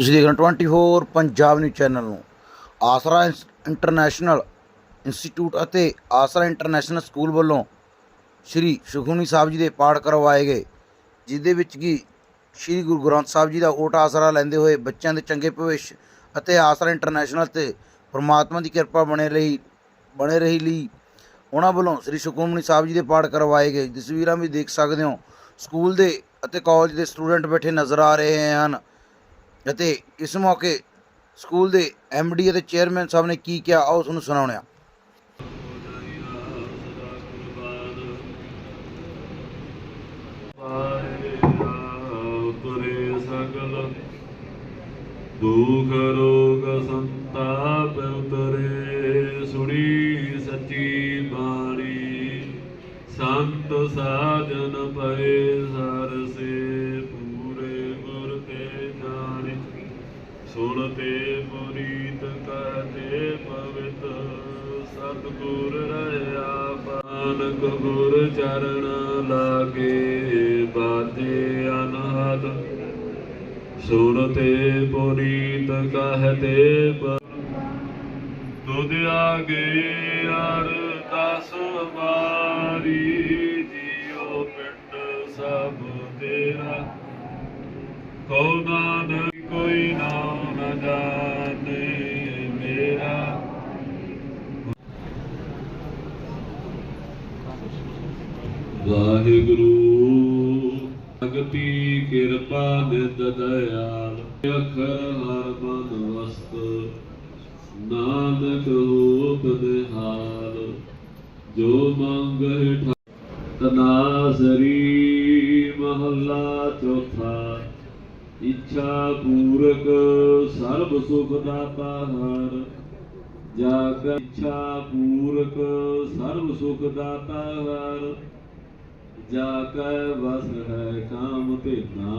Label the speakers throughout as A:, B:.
A: ਤੁਸੀਂ ਦੇਖ ਰਹੇ ਹੋ 24 ਪੰਜਾਬ ਨਿਊਜ਼ ਚੈਨਲ ਨੂੰ। ਆਸਰਾ ਇੰਸ- ਇੰਟਰਨੈਸ਼ਨਲ ਇੰਸਟੀਚਿਊਟ ਅਤੇ ਆਸਰਾ ਇੰਟਰਨੈਸ਼ਨਲ ਸਕੂਲ ਵੱਲੋਂ ਸ੍ਰੀ ਸੁਖਮਨੀ ਸਾਹਿਬ ਜੀ ਦੇ ਪਾਠ ਕਰਵਾਏ ਗਏ ਜਿਸ ਦੇ ਵਿੱਚ ਕਿ ਸ੍ਰੀ ਗੁਰੂ ਗ੍ਰੰਥ ਸਾਹਿਬ ਜੀ ਦਾ ਓਟ ਆਸਰਾ ਲੈਂਦੇ ਹੋਏ ਬੱਚਿਆਂ ਦੇ ਚੰਗੇ ਭਵਿੱਖ ਅਤੇ ਆਸਰਾ ਇੰਟਰਨੈਸ਼ਨਲ ਤੇ ਪ੍ਰਮਾਤਮਾ ਦੀ ਕਿਰਪਾ ਬਣੇ ਰਹੀ ਬਣੇ ਰਹੀ ਲਈ ਉਹਨਾਂ ਵੱਲੋਂ ਸ੍ਰੀ ਸੁਖਮਨੀ ਸਾਹਿਬ ਜੀ ਦੇ ਪਾਠ ਕਰਵਾਏ ਗਏ। ਤਸਵੀਰਾਂ ਵੀ ਦੇਖ ਸਕਦੇ ਹੋ। ਸਕੂਲ ਦੇ ਅਤੇ ਕਾਲਜ ਦੇ ਸਟੂਡੈਂਟ ਬੈਠੇ ਨਜ਼ਰ ਆ ਰਹੇ ਹਨ। ਅਤੇ ਇਸ ਮੌਕੇ ਸਕੂਲ ਦੇ ਡੀ ਅਤੇ ਚੇਅਰਮੈਨ ਸਾਹਿਬ ਨੇ ਕੀ ਕਿਹਾ, ਆਓ ਤੁਹਾਨੂੰ ਸੁਣਾਉਂਦੇ ਹਾਂ।
B: ਦੁਖ ਰੋਗ ਸੰਤਾਪ ਉਤਰੇ, ਸੁਣੀ ਸੱਚੀ ਬਾਣੀ, ਸੰਤ ਸਾਜਨ ਪਏ ਸੁਣਤੇ ਪੁਰੀਤ ਕਹਤੇ ਪਵਿੱਤ ਸਤਿਗੁਰ ਰਹਾ ਪਾਨਕ ਗੁਰ ਚਰਨ ਲਾਗੇ ਬਾਜੇ ਅਨਹਦ ਸੁਣਤੇ ਪੁਰੀਤ ਕਹਤੇ ਪ- ਤੁਧ ਆਗੇ ਅਰਦਾਸ ਮਾਰੀ ਜੀਉ ਪਿੰਡ ਸਭ ਤੇਰਾ। ਕੋ ਨਾਨਕ ਵਾਹਿਗੁਰੂ। ਭਗਤੀ ਕਿਰਪਾ ਨਿਤ ਦਇਆਲ। ਅਖਰ ਹਰ ਮਨ ਵਸਤ ਨਾਨਕ ਹੋਤ ਨਿਹਾਲ। ਜੋ ਮੰਗਹਿ ਤਨਾਸਰੀ ਮਹੱਲਾ ਚੌਥਾ। ਇੱਛਾ ਪੂਰਕ ਸਰਬ ਸੁਖ ਦਾਤਾ ਹਰ ਜਾ ਇੱਛਾ ਪੂਰਕ ਸਰਬ ਸੁਖ ਦਾਤਾ ਹਰ ਜਾ ਕੈ ਵਸ ਹੈ ਕਾਮ ਧੇਨਾ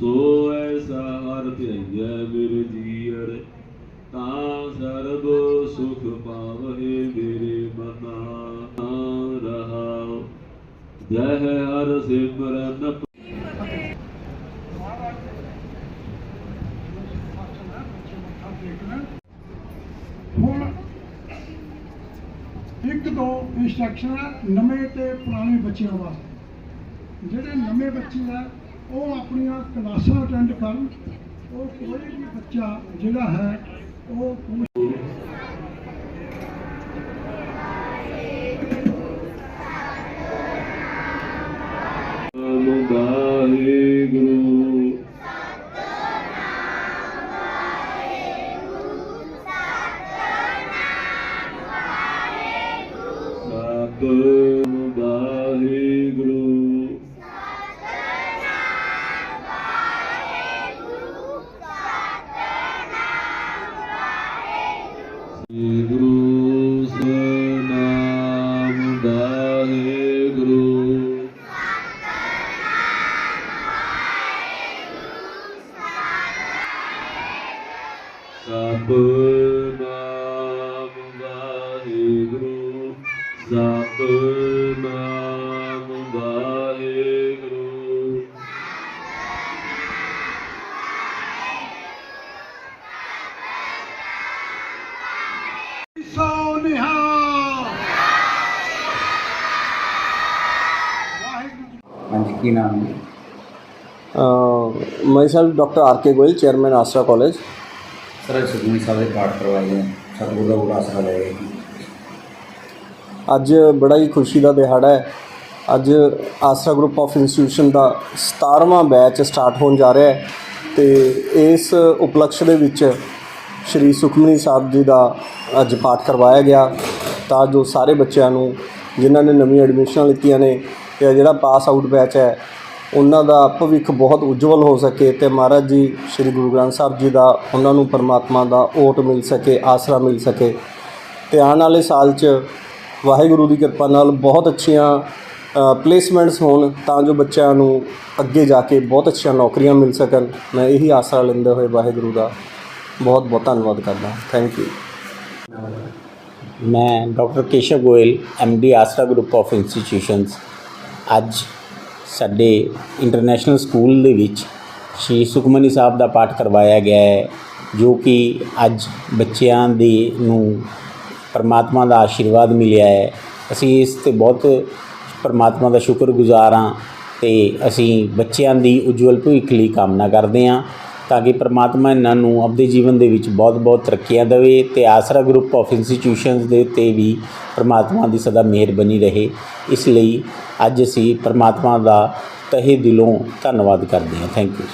B: ਸੋ ਐਸਾ ਹਰ ਧਿਆਇਐ ਮੇਰੇ ਜੀਅਰ ਤਾਂ ਸਰਬ ਸੁਖ ਪਾਵਹਿ ਮੇਰੇ ਮਨਾ ਰਹਾਉ ਜਹ ਹਰ ਸਿਮਰਨ
C: ਹੁਣ ਇੱਕ ਦੋ ਇੰਸਟਰਕਸ਼ਨਾਂ ਨਵੇਂ ਤੇ ਪੁਰਾਣੇ ਬੱਚਿਆਂ ਵਾਸਤੇ। ਜਿਹੜੇ ਨਵੇਂ ਬੱਚੇ ਆ, ਉਹ ਆਪਣੀਆਂ ਕਲਾਸਾਂ ਅਟੈਂਡ ਕਰਨ। ਉਹ ਕੋਈ ਵੀ ਬੱਚਾ ਜਿਹੜਾ ਹੈ, ਉਹ
B: ਸਤਿ ਵਾਹਿਗੁਰੂ। ਗੁਰੂ ਸਨਾਮ ਵਾਹਿਗੁਰੂ। ਸਤਿਨਾਮ ਸਤਿਨਾਮ ਵਾਹਿਗੁਰੂ
C: ਸੋ ਨਿਹਾਲ ਵਾਹਿਗੁਰੂ ਜੀ
A: ਹਾਂਜੀ ਕੀ ਨਾਮ ਹੈ
D: uh, myself dr r k goyal chairman asra college
A: ਸਰ ਸੁਖਮਨੀ ਸਾਹਿਬ ਦੇ ਪਾਠ ਕਰਵਾਏ ਗਏ ਸਤਿਗੁਰੂ ਦਾ ਓਟ ਆਸਰਾ ਲਏ ਗਏ
D: ਅੱਜ ਬੜਾ ਹੀ ਖੁਸ਼ੀ ਦਾ ਦਿਹਾੜਾ ਹੈ। ਅੱਜ ਆਸਰਾ ਗਰੁੱਪ ਆਫ ਇੰਸਟੀਟਿਊਸ਼ਨ ਦਾ 17ਵਾਂ ਬੈਚ ਸਟਾਰਟ ਹੋਣ ਜਾ ਰਿਹਾ ਹੈ ਤੇ ਇਸ ਉਪਲਕਸ਼ ਦੇ ਵਿੱਚ ਸ਼੍ਰੀ ਸੁਖਮਨੀ ਸਾਹਿਬ ਜੀ ਦਾ ਅੱਜ ਪਾਠ ਕਰਵਾਇਆ ਗਿਆ। ਤਾਂ ਜੋ ਸਾਰੇ ਬੱਚਿਆਂ ਨੂੰ, ਜਿਨ੍ਹਾਂ ਨੇ ਨਵੀਂ ਐਡਮਿਸ਼ਨਾਂ ਲਿੱਤੀਆਂ ਨੇ ਤੇ ਜਿਹੜਾ ਪਾਸ ਆਊਟ ਬੈਚ ਹੈ, ਉਹਨਾਂ ਦਾ ਭਵਿੱਖ ਬਹੁਤ ਉਜਵਲ ਹੋ ਸਕੇ ਤੇ ਮਹਾਰਾਜ ਜੀ, ਸ਼੍ਰੀ ਗੁਰੂ ਗ੍ਰੰਥ ਸਾਹਿਬ ਜੀ ਦਾ, ਉਹਨਾਂ ਨੂੰ ਪਰਮਾਤਮਾ ਦਾ ਓਟ ਮਿਲ ਸਕੇ, ਆਸਰਾ ਮਿਲ ਸਕੇ। ਤੇ ਆਉਣ ਵਾਲੇ ਸਾਲ 'ਚ ਵਾਹਿਗੁਰੂ ਦੀ ਕਿਰਪਾ ਨਾਲ ਬਹੁਤ ਅੱਛੀਆਂ ਪਲੇਸਮੈਂਟਸ ਹੋਣ ਤਾਂ ਜੋ ਬੱਚਿਆਂ ਨੂੰ ਅੱਗੇ ਜਾ ਕੇ ਬਹੁਤ ਅੱਛੀਆਂ ਨੌਕਰੀਆਂ ਮਿਲ ਸਕਣ। ਮੈਂ ਇਹੀ ਆਸਰਾ ਲੈਂਦੇ ਹੋਏ ਵਾਹਿਗੁਰੂ ਦਾ। ਬਹੁਤ ਬਹੁਤ ਧੰਨਵਾਦ ਕਰਦਾ। ਥੈਂਕ ਯੂ
E: ਮੈਂ doctor Keshav Goyal the Asra group of institutions ਅੱਜ ਸਾਡੇ ਇੰਟਰਨੈਸ਼ਨਲ ਸਕੂਲ ਦੇ ਵਿੱਚ ਸ਼੍ਰੀ ਸੁਖਮਨੀ ਸਾਹਿਬ ਦਾ ਪਾਠ ਕਰਵਾਇਆ ਗਿਆ ਹੈ, ਜੋ ਕਿ ਅੱਜ ਬੱਚਿਆਂ ਦੇ ਨੂੰ ਪਰਮਾਤਮਾ ਦਾ ਆਸ਼ੀਰਵਾਦ ਮਿਲਿਆ ਹੈ। ਅਸੀਂ ਇਸ ਤੇ ਬਹੁਤ ਪਰਮਾਤਮਾ ਦਾ ਸ਼ੁਕਰਗੁਜ਼ਾਰ ਹਾਂ ਤੇ ਅਸੀਂ ਬੱਚਿਆਂ ਦੀ ਉਜਵਲ ਭਵਿੱਖ ਲਈ ਕਾਮਨਾ ਕਰਦੇ ਹਾਂ ਤਾਂ ਕਿ ਪਰਮਾਤਮਾ ਇਹਨਾਂ ਨੂੰ ਆਪਦੇ ਜੀਵਨ ਦੇ ਵਿੱਚ ਬਹੁਤ-ਬਹੁਤ ਤਰੱਕੀਆਂ ਦੇਵੇ ਤੇ ਆਸਰਾ ਗਰੁੱਪ ਆਫ ਇੰਸਟੀਟਿਊਸ਼ਨਸ ਦੇ ਉੱਤੇ ਵੀ ਪਰਮਾਤਮਾ ਦੀ ਸਦਾ ਮਿਹਰ ਬਣੀ ਰਹੇ। ਇਸ ਲਈ ਅੱਜ ਅਸੀਂ ਪਰਮਾਤਮਾ ਦਾ ਤਹਿ ਦਿਲੋਂ ਧੰਨਵਾਦ ਕਰਦੇ ਹਾਂ। Thank you.